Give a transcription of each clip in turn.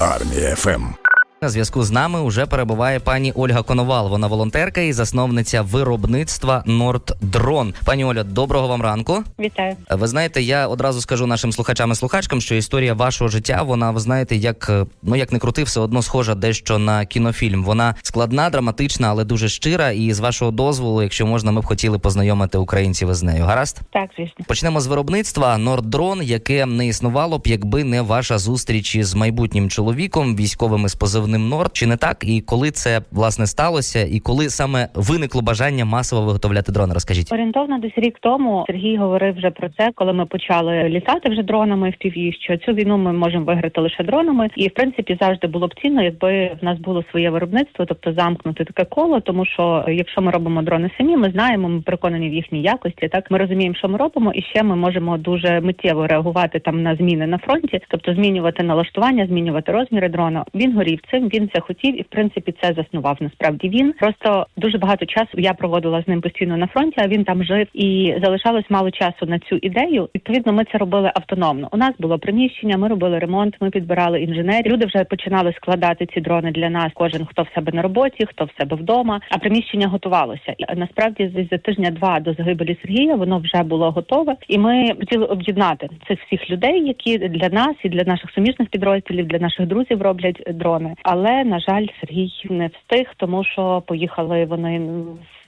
Армія ФМ. На зв'язку з нами уже перебуває пані Ольга Коновал. Вона волонтерка і засновниця виробництва Норддрон. Пані Оля, доброго вам ранку. Вітаю. Ви знаєте, я одразу скажу нашим слухачам і слухачкам, що історія вашого життя, вона ви знаєте, як ну як не крути, все одно схожа дещо на кінофільм. Вона складна, драматична, але дуже щира. І з вашого дозволу, якщо можна, ми б хотіли познайомити українців із нею. Гаразд? Так, звісно. Почнемо з виробництва Норддрон, яке не існувало б, якби не ваша зустріч із майбутнім чоловіком, військовим із позивним Норд. Чи не так? І коли це власне сталося, і коли саме виникло бажання масово виготовляти дрони? Розкажіть. Орієнтовно десь рік тому Сергій говорив вже про це, коли ми почали літати вже дронами в ПІВІ, що цю війну ми можемо виграти лише дронами. І в принципі завжди було б цінно, якби в нас було своє виробництво, тобто замкнути таке коло. Тому що якщо ми робимо дрони самі, ми знаємо, ми переконані в їхній якості. Так ми розуміємо, що ми робимо, і ще ми можемо дуже миттєво реагувати там на зміни на фронті, тобто змінювати налаштування, змінювати розміри дрона. Він горів цим, він це хотів, і в принципі це заснував. Насправді він просто дуже багато часу я проводила з ним постійно на фронті. А він там жив і залишалось мало часу на цю ідею. Відповідно, ми це робили автономно. У нас було приміщення, ми робили ремонт, ми підбирали інженерів. Люди вже починали складати ці дрони для нас. Кожен хто в себе на роботі, хто в себе вдома. А приміщення готувалося. І насправді за тижня-два до загибелі Сергія воно вже було готове, і ми хотіли об'єднати цих всіх людей, які для нас і для наших суміжних підрозділів, для наших друзів роблять дрони. Але на жаль, Сергій не встиг, тому що поїхали вони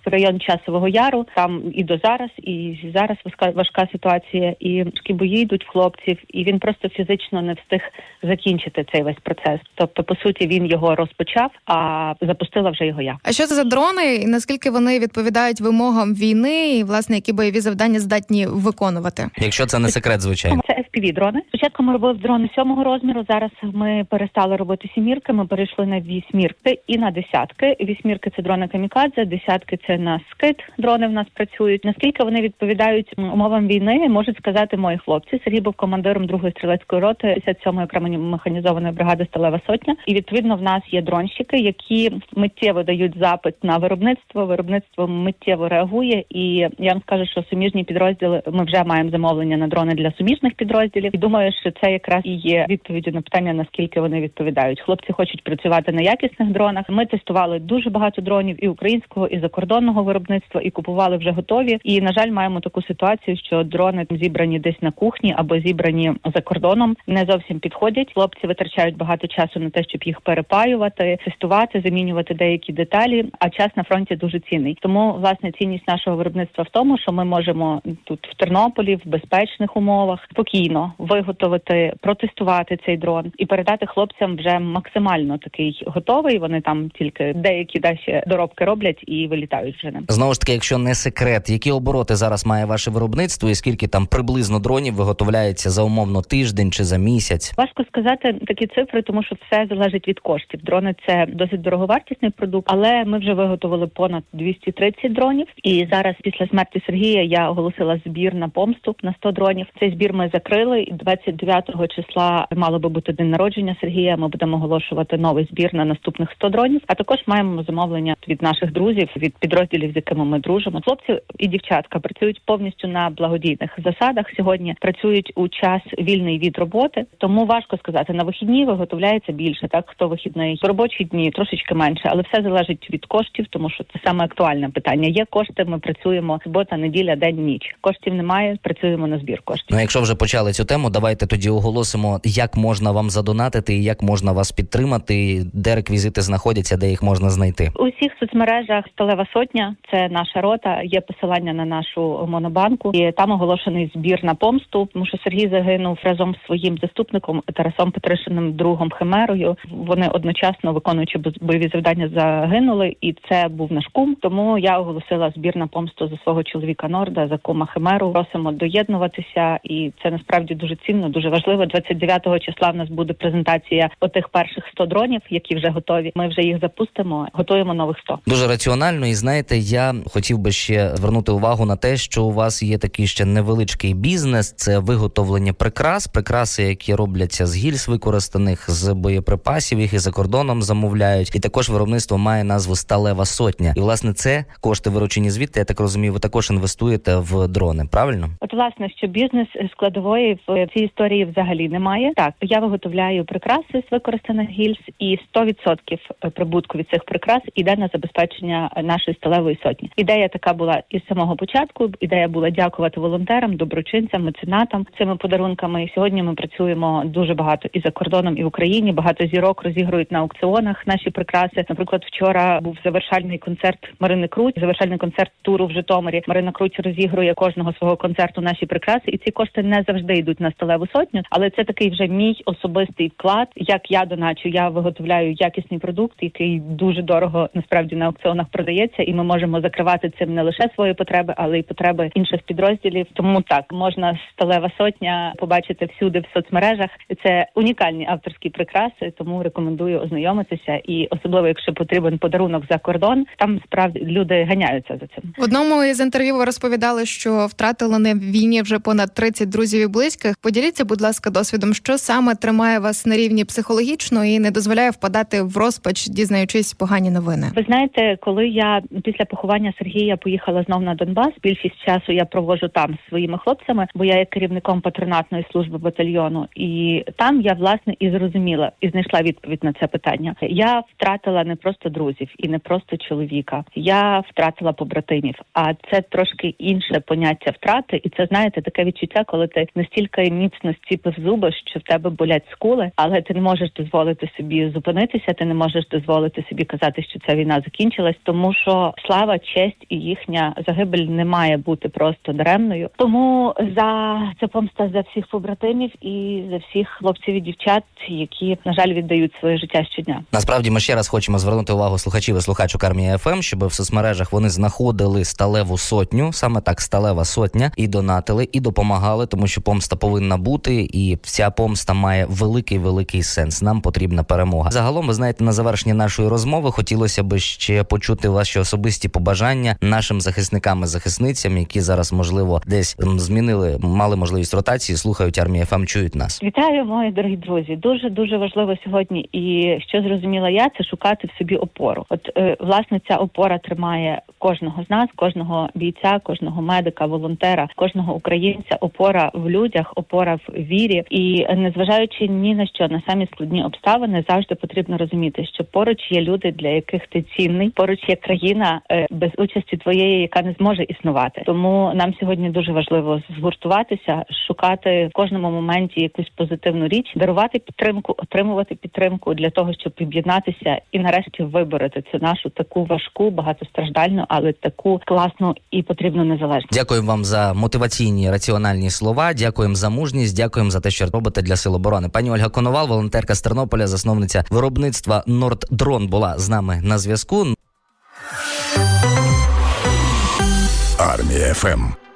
район часового яру. Там і до зараз, і зараз важка, важка ситуація, і важкі бої йдуть в хлопців, і він просто фізично не встиг закінчити цей весь процес. Тобто, по суті, він його розпочав, а запустила вже його я. А що це за дрони, і наскільки вони відповідають вимогам війни, і власне які бойові завдання здатні виконувати? Якщо це не секрет, звичайно. Це fpv дрони. Спочатку ми робили дрони сьомого розміру. Зараз ми перестали робити сімірки. Ми перейшли на вісьмірки і на десятки. Вісьмірки це дрони камікадзе, десятки це на скид. Дрони в нас працюють. Наскільки вони відповідають умовам війни, можуть сказати мої хлопці. Сергій був командиром другої стрілецької роти 57-ї окремої механізованої бригади Сталева Сотня. І відповідно в нас є дронщики, які миттєво дають запит на виробництво. Виробництво миттєво реагує. І я вам скажу, що суміжні підрозділи ми вже маємо замовлення на дрони для суміжних підрозділів. І думаю, що це якраз і є відповіддю на питання, наскільки вони відповідають. Хлопці хочуть працювати на якісних дронах. Ми тестували дуже багато дронів і українського, і закордонного виробництва, і купували вже готові. І на жаль, маємо таку ситуацію, що дрони зібрані десь на кухні або зібрані за кордоном, не зовсім підходять. Хлопці витрачають багато часу на те, щоб їх перепаювати, тестувати, замінювати деякі деталі. А час на фронті дуже цінний. Тому власне цінність нашого виробництва в тому, що ми можемо тут в Тернополі в безпечних умовах спокійно виготовити, протестувати цей дрон і передати хлопцям вже максимально такий готовий. Вони там тільки деякі далі доробки роблять і вилітають вже. Знову ж таки, якщо не секрет, які обороти зараз має ваше виробництво, і скільки там приблизно дронів виготовляється за умовно тиждень чи за місяць? Важко сказати такі цифри, тому що все залежить від коштів. Дрони це досить дороговартісний продукт, але ми вже виготовили понад 230 дронів. І зараз, після смерті Сергія, я оголосила збір на помсту на 100 дронів. Цей збір ми закрили. І 29 числа мало би бути день народження Сергія. Ми будемо оголошувати новий збір на наступних 100 дронів. А також маємо замовлення від наших друзів, від підрозділів, з якими ми дружимо. Хлопці і дівчатка працюють повністю на благодійних засадах. Сьогодні працюють у час вільний від роботи, тому важко сказати на вихідні виготовляється більше. Так хто вихідний в робочі дні трошечки менше, але все залежить від коштів, тому що це саме актуальне питання. Є кошти. Ми працюємо субота, неділя, день, ніч. Коштів немає. Працюємо на збір коштів. Ну, якщо вже почали цю тему, давайте тоді оголосимо, як можна вам задонатити і як можна вас підтримати, де реквізити знаходяться, де їх можна знайти. У всіх соцмережах Сталева Сотня, це наша рота. Є посилання на нашу монобанку, і там оголошений збір на помсту. Тому що Сергій загинув разом з своїм заступником Тарасом Петришиним, другом Химерою. Вони одночасно виконуючи бойові завдання, загинули, і це був наш кум. Тому я оголосила збір на помсту за свого чоловіка Норда за кума Химеру. Просимо доєднуватися, і це насправді дуже цінно, дуже важливо. 29-го числа в нас буде презентація отих перших 100 дронів, які вже готові. Ми вже їх запустимо. Готуємо нових 100. Дуже раціонально і знаєте. Знаєте, я хотів би ще звернути увагу на те, що у вас є такий ще невеличкий бізнес. Це виготовлення прикрас, прикраси, які робляться з гільз використаних з боєприпасів, їх і за кордоном замовляють. І також виробництво має назву Сталева сотня. І власне це кошти виручені звідти. Я так розумію, ви також інвестуєте в дрони. Правильно? От власне, що бізнес складової в цій історії взагалі немає. Так, я виготовляю прикраси з використаних гільз, і 100% прибутку від цих прикрас іде на забезпечення нашої сталевої сотні. Ідея така була із самого початку. Ідея була дякувати волонтерам, доброчинцям, меценатам цими подарунками. І сьогодні ми працюємо дуже багато і за кордоном, і в Україні. Багато зірок розігрують на аукціонах наші прикраси. Наприклад, вчора був завершальний концерт Марини Круть, завершальний концерт туру в Житомирі. Марина Круть розігрує кожного свого концерту наші прикраси, і ці кошти не завжди йдуть на сталеву сотню, але це такий вже мій особистий вклад. Як я доначу, я виготовляю якісний продукт, який дуже дорого насправді на аукціонах продається, і ми можемо закривати цим не лише свої потреби, але й потреби інших підрозділів. Тому так можна сталева сотня побачити всюди в соцмережах. Це унікальні авторські прикраси, тому рекомендую ознайомитися. І особливо, якщо потрібен подарунок за кордон, там справді люди ганяються за цим. В одному із інтерв'ю ви розповідали, що втратили на війні вже понад 30 друзів і близьких. Поділіться, будь ласка, досвідом, що саме тримає вас на рівні психологічно і не дозволяє впадати в розпач, дізнаючись погані новини. Ви знаєте, коли я після поховання Сергія поїхала знов на Донбас, більшість часу я провожу там зі своїми хлопцями, бо я є керівником патронатної служби батальйону, і там я власне і зрозуміла і знайшла відповідь на це питання. Я втратила не просто друзів і не просто чоловіка. Я втратила побратимів. А це трошки інше поняття втрати, і це знаєте таке відчуття, коли ти настільки міцно зціпив зуби, що в тебе болять скули, але ти не можеш дозволити собі зупинитися. Ти не можеш дозволити собі казати, що ця війна закінчилась, тому що слава, честь і їхня загибель не має бути просто даремною. Тому за це помста за всіх побратимів і за всіх хлопців і дівчат, які на жаль віддають своє життя щодня. Насправді ми ще раз хочемо звернути увагу слухачів і слухачок армії ФМ, щоб в соцмережах вони знаходили сталеву сотню, саме так сталева сотня, і донатили, і допомагали, тому що помста повинна бути, і вся помста має великий великий сенс. Нам потрібна перемога. Загалом, ви знаєте, на завершення нашої розмови хотілося б ще почути ваші особисті побажання нашим захисникам і захисницям, які зараз можливо десь змінили, мали можливість ротації, слухають армію ФМ, чують нас. Вітаю, мої дорогі друзі. Дуже дуже важливо сьогодні. І що зрозуміла я, це шукати в собі опору. От е, власне ця опора тримає кожного з нас, кожного бійця, кожного медика, волонтера, кожного українця. Опора в людях, опора в вірі. І незважаючи ні на що на самі складні обставини, завжди потрібно розуміти, що поруч є люди, для яких ти цінний, поруч є країна е, без участі твоєї, яка не зможе існувати. Тому нам сьогодні дуже важливо згуртуватися, шукати в кожному моменті якусь позитивну річ, дарувати підтримку, отримувати підтримку для того, щоб об'єднатися і нарешті вибороти цю нашу таку важку, багатостраждальну, але таку класну і потрібну незалежність. Дякуємо вам за мотиваційні раціональні слова. Дякуємо за мужність. Дякуємо за те, що робите для сил оборони. Пані Ольга Коновал, волонтерка з Тернополя, засновниця виробництва Норддрон, була з нами на зв'язку. Армія ФМ.